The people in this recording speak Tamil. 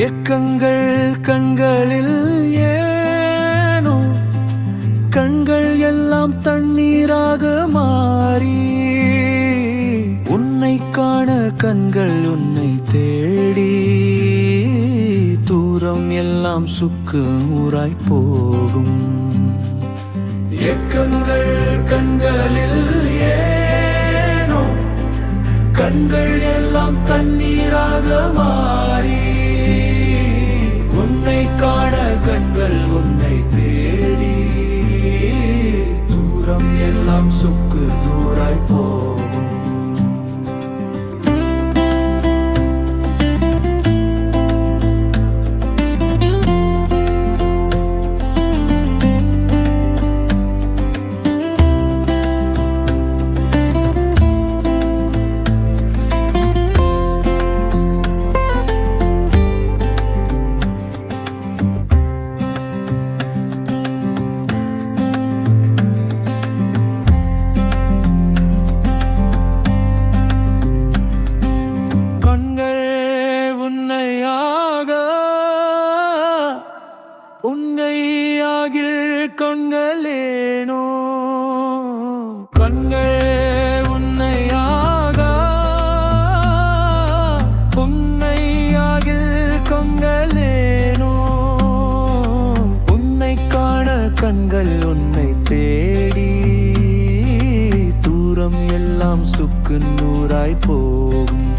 ஏக்கங்கள் கண்களில் ஏனோ கண்கள் எல்லாம் தண்ணீராக மாறி உன்னை காண கண்கள் உன்னை தேடி தூரம் எல்லாம் சுக்கு ஊராய் போகும். ஏக்கங்கள் கண்களில் ஏனோ கண்கள் எல்லாம் தண்ணீராக மாறி தூரம் எல்லாம் சுக்கு தூராய் போகும் உன்னையாகில் கண்களேனோ? கண்கள் உன்னையாக உன்னையாகில் கண்களேனோ? உன்னை காண கண்கள் உன்னை தேடி. தூரம் எல்லாம் சுக்கு நூறாய் போகும்.